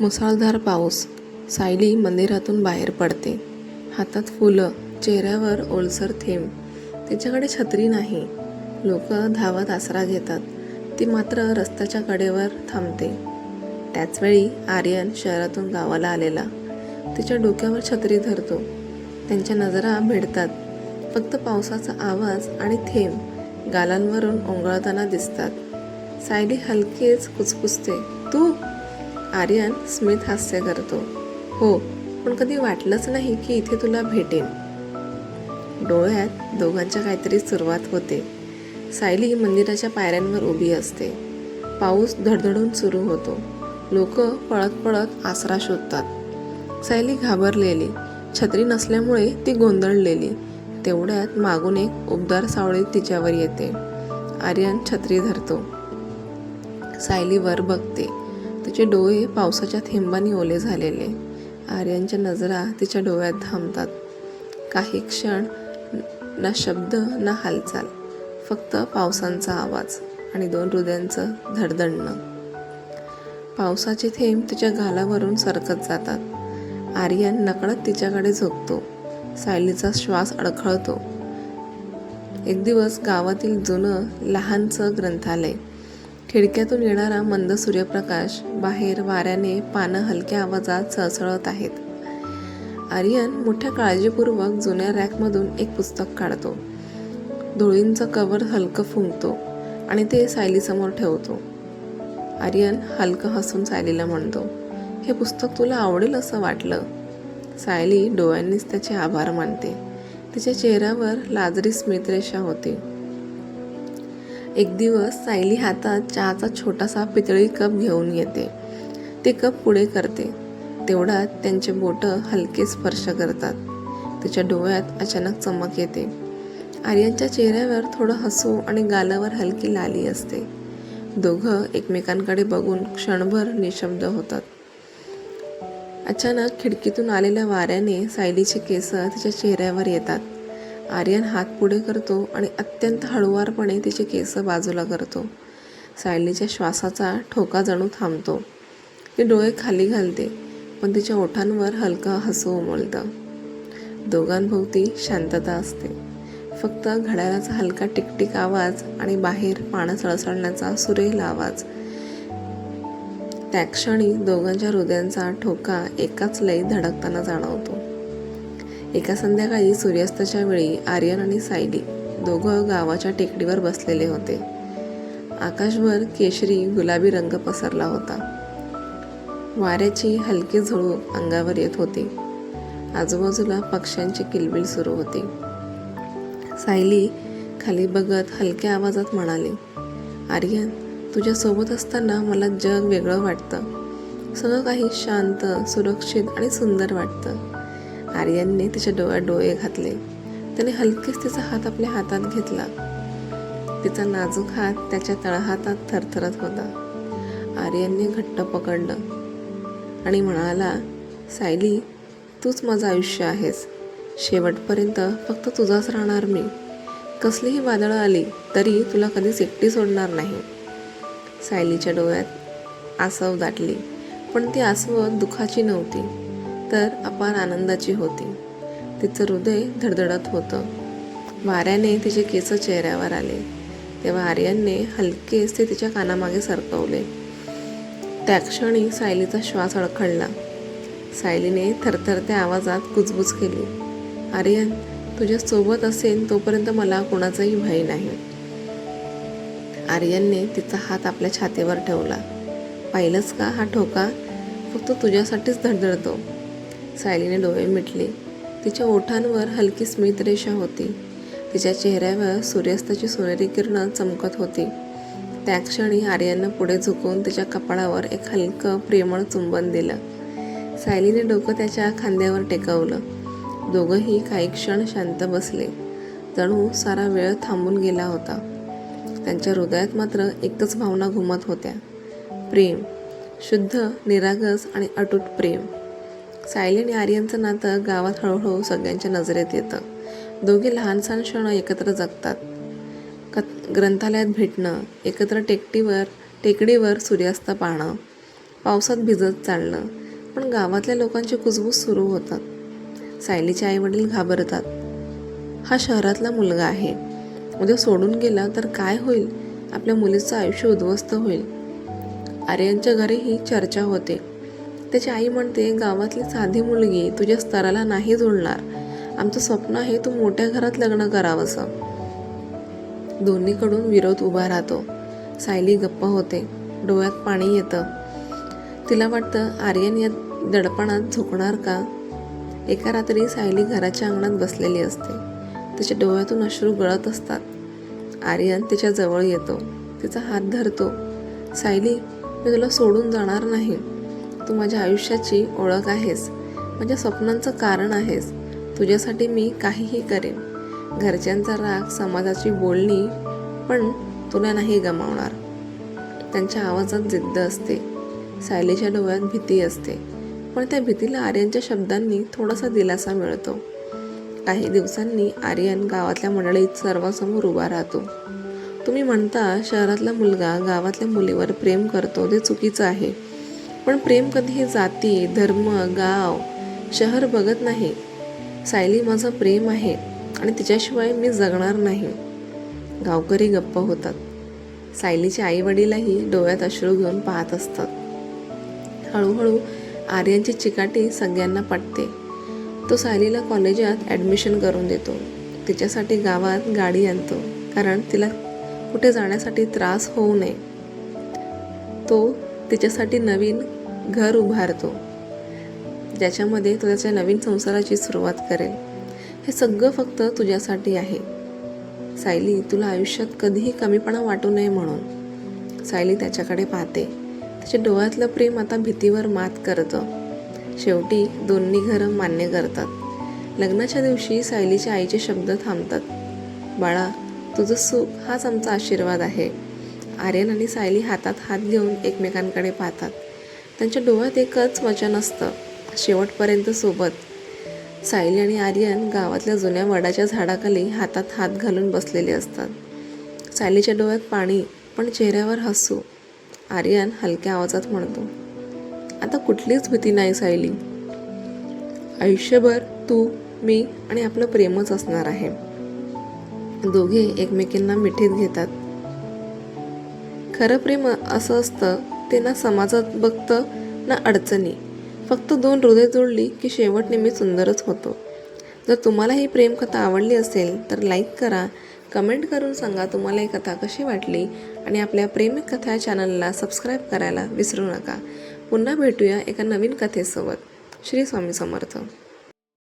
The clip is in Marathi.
मुसळधार पाऊस. सायली मंदिरातून बाहेर पडते. हातात फुलं चेहऱ्यावर ओलसर थेंब. तिच्याकडे छत्री नाही. लोक धावत आसरा घेतात. ती मात्र रस्त्याच्या कडेवर थांबते. त्याचवेळी आर्यन शहरातून गावाला आलेला. तिच्या डोक्यावर छत्री धरतो. त्यांच्या नजरा भिडतात. फक्त पावसाचा आवाज आणि थेंब गालांवरून ओंगळताना दिसतात. सायली हलकेच कुचकुचते तू आर्यन स्मित हास्य करतो. हो पण कधी वाटलंच नाही की इथे तुला भेटेन. डोळ्यात दोघांच्या काहीतरी सुरुवात होते. सायली मंदिराच्या पायऱ्यांवर उभी असते. पाऊस धडधडून सुरू होतो. लोक पळत पळत आसरा शोधतात. सायली घाबरलेली. छत्री नसल्यामुळे ती गोंधळलेली. तेवढ्यात मागून एक उबदार सावळी तिच्यावर येते. आर्यन छत्री धरतो. सायली वर बघते. तिचे डोळे पावसाच्या थेंबांनी ओले झालेले. आर्यांच्या नजरा तिच्या डोळ्यात थांबतात. काही क्षण ना शब्द ना हालचाल फक्त पावसांचा आवाज आणि दोन हृदयांचं धडधडणं. पावसाचे थेंब तिच्या गालावरून सरकत जातात. आर्यन नकळत तिच्याकडे झोकतो सायलीचा श्वास अडखळतो. एक दिवस गावातील जुनं लहानचं ग्रंथालय खिडक्यातून येणारा मंद सूर्यप्रकाश बाहेर वाऱ्याने पानं हलक्या आवाजात सळसळत आहेत. आर्यन मोठ्या काळजीपूर्वक जुन्या रॅकमधून एक पुस्तक काढतो. धुळींचं कवर हलकं फुंकतो आणि ते सायलीसमोर ठेवतो. आर्यन हलकं हसून सायलीला म्हणतो हे पुस्तक तुला आवडेल असं वाटलं? सायली डोळ्यांनीच त्याचे आभार मानते. तिच्या चेहऱ्यावर लाजरी स्मितरेषा होती. एक दिवस सायली हातात चहाचा छोटासा पितळी कप घेऊन येते. ते कप पुढे करते. तेवढ्यात त्यांचे बोटं हलके स्पर्श करतात. तिच्या डोळ्यात अचानक चमक येते. आर्यांच्या चेहऱ्यावर थोडं हसू आणि गालावर हलकी लाली असते. दोघं एकमेकांकडे बघून क्षणभर निशब्द होतात. अचानक खिडकीतून आलेल्या वाऱ्याने सायलीचे केस तिच्या चेहऱ्यावर येतात. आर्यन हात पुढे करतो आणि अत्यंत हळुवारपणे तिचे केस बाजूला करतो. सायलीच्या श्वासाचा ठोका जणू थांबतो. ती डोळे खाली घालते पण तिच्या ओठांवर हलकं हसू उमलतं. दोघांभोवती शांतता असते. फक्त घड्याळाचा हलका टिकटिक आवाज आणि बाहेर पानं सळसळण्याचा सुरेल आवाज. त्या क्षणी दोघांच्या हृदयांचा ठोका एकाच लयीत धडकताना जाणवतो. एका संध्याकाळी सूर्यास्ताच्या वेळी आर्यन आणि सायली दोघं गावाच्या टेकडीवर बसलेले होते. आकाशभर केशरी गुलाबी रंग पसरला होता. वाऱ्याची हलकी झुळूक अंगावर येत होती. आजूबाजूला पक्ष्यांची किलबिल सुरू होती. सायली खाली बघत हलक्या आवाजात म्हणाली आर्यन तुझ्यासोबत असताना मला जग वेगळं वाटतं. सगळं काही शांत सुरक्षित आणि सुंदर वाटतं. आर्यनने तिच्या डोळ्यात डोळे घातले. त्याने हलकेच तिचा हात आपल्या हातात घेतला. तिचा नाजूक हात त्याच्या तळहातात थरथरत होता. आर्यनने घट्ट पकडलं आणि म्हणाला सायली तूच माझं आयुष्य आहेस. शेवटपर्यंत फक्त तुझाच राहणार मी. कसलीही वादळं आली तरी तुला कधीच एकटी सोडणार नाही. सायलीच्या डोळ्यात आसव दाटली पण ती आसव दुखाची नव्हती. तर अपार आनंदाची होती. तिचं हृदय धडधडत होतं. वाऱ्याने तिचे केस चेहऱ्यावर आले. तेव्हा आर्यनने हलकेच ते तिच्या कानामागे सरकवले. त्या क्षणी सायलीचा श्वास अडखळला. सायलीने थरथरत्या आवाजात कुजबुज केली. आर्यन तुझ्या सोबत असेल तोपर्यंत मला कोणाचाही भय नाही. आर्यनने तिचा हात आपल्या छातीवर ठेवला. पाहिलंच का हा ठोका? फक्त तुझ्यासाठीच धडधडतो. सायलीने डोळे मिटले. तिच्या ओठांवर हलकी स्मितरेषा होती. तिच्या चेहऱ्यावर सूर्यास्ताची सोनेरी किरणं चमकत होती. त्या क्षणी आर्यानं पुढे झुकून तिच्या कपाळावर एक हलकं प्रेमळ चुंबन दिलं. सायलीने डोकं त्याच्या खांद्यावर टेकवलं. दोघंही काही क्षण शांत बसले. जणू सारा वेळ थांबून गेला होता. त्यांच्या हृदयात मात्र एकच भावना घुमत होत्या. प्रेम. शुद्ध निरागस आणि अटूट प्रेम. सायली आणि आर्यनचं नातं गावात हळूहळू सगळ्यांच्या नजरेत येतं. दोघे लहानसहान क्षण एकत्र जगतात. कथ ग्रंथालयात भेटणं एकत्र टेकटीवर टेकडीवर सूर्यास्त पाहणं पावसात भिजत चालणं पण गावातल्या लोकांची कुजबूज सुरू होतात. सायलीचे आईवडील घाबरतात. हा शहरातला मुलगा आहे. उद्या सोडून गेला तर काय होईल? आपल्या मुलीचं आयुष्य उद्ध्वस्त होईल. आर्यनच्या घरीही चर्चा होते. त्याची आई म्हणते गावातली साधी मुलगी तुझ्या स्तराला नाही जुळणार. आमचं स्वप्न आहे तू मोठ्या घरात लग्न करावंसं. दोन्हीकडून विरोध उभा राहतो. सायली गप्प होते. डोळ्यात पाणी येतं. तिला वाटतं आर्यन या दडपणात झुकणार का? एका रात्री सायली घराच्या अंगणात बसलेली असते. तिच्या डोळ्यातून अश्रू गळत असतात. आर्यन तिच्या जवळ येतो. तिचा हात धरतो. सायली मी तुला सोडून जाणार नाही. तू माझ्या आयुष्याची ओळख आहेस. माझ्या स्वप्नांचं कारण आहेस. तुझ्यासाठी मी काहीही करेन. घरच्यांचा राग समाजाची बोलणी पण तुला नाही गमावणार. त्यांच्या आवाजात जिद्द असते. सायलीच्या डोळ्यात भीती असते. पण त्या भीतीला आर्यनच्या शब्दांनी थोडासा दिलासा मिळतो. काही दिवसांनी आर्यन गावातल्या मंडळीत सर्वांसमोर उभा राहतो. तुम्ही म्हणता शहरातला मुलगा गावातल्या मुलीवर प्रेम करतो. ते चुकीचं आहे. पण प्रेम कधीही जाती धर्म गाव शहर बघत नाही. सायली माझं प्रेम आहे आणि तिच्याशिवाय मी जगणार नाही. गावकरी गप्प होतात. सायलीचे आई वडीलही डोळ्यात अश्रू घेऊन पाहत असतात. हळूहळू आर्यांची चिकाटी सगळ्यांना पटते. तो सायलीला कॉलेजात ॲडमिशन करून देतो. तिच्यासाठी गावात गाडी आणतो कारण तिला कुठे जाण्यासाठी त्रास होऊ नये. तो तिच्यासाठी नवीन घर उभारतो. ज्याच्यामध्ये तो त्याच्या नवीन संसाराची सुरुवात करेल. हे सगळं फक्त तुझ्यासाठी आहे. सायली तुला आयुष्यात कधीही कमीपणा वाटू नये म्हणून. सायली त्याच्याकडे पाहते. त्याच्या डोळ्यातलं प्रेम आता भीतीवर मात करतं. शेवटी दोन्ही घरं मान्य करतात. लग्नाच्या दिवशी सायलीच्या आईचे शब्द थांबतात. बाळा तुझं सुख हाच आमचा आशीर्वाद आहे. आर्यन आणि सायली हातात हात घेऊन एकमेकांकडे पाहतात. त्यांच्या डोळ्यात एकच वचन असतं शेवटपर्यंत सोबत. सायली आणि आर्यन गावातल्या जुन्या वडाच्या झाडाखाली हातात हात घालून बसलेले असतात. सायलीच्या डोळ्यात पाणी पण चेहऱ्यावर हसू. आर्यन हलक्या आवाजात म्हणतो आता कुठलीच भीती नाही सायली. आयुष्यभर तू मी आणि आपलं प्रेमच असणार आहे. दोघे एकमेकींना मिठीत घेतात. खरं प्रेम असं असतं ते ना समाजात बघतं ना अडचणी. फक्त दोन हृदय जोडली की शेवट नेहमी सुंदरच होतो. जर तुम्हाला ही प्रेमकथा आवडली असेल तर लाईक करा कमेंट करून सांगा तुम्हाला ही कथा कशी वाटली आणि आपल्या प्रेमिक कथा चॅनलला सबस्क्राईब करायला विसरू नका. पुन्हा भेटूया एका नवीन कथेसोबत. श्री स्वामी समर्थ.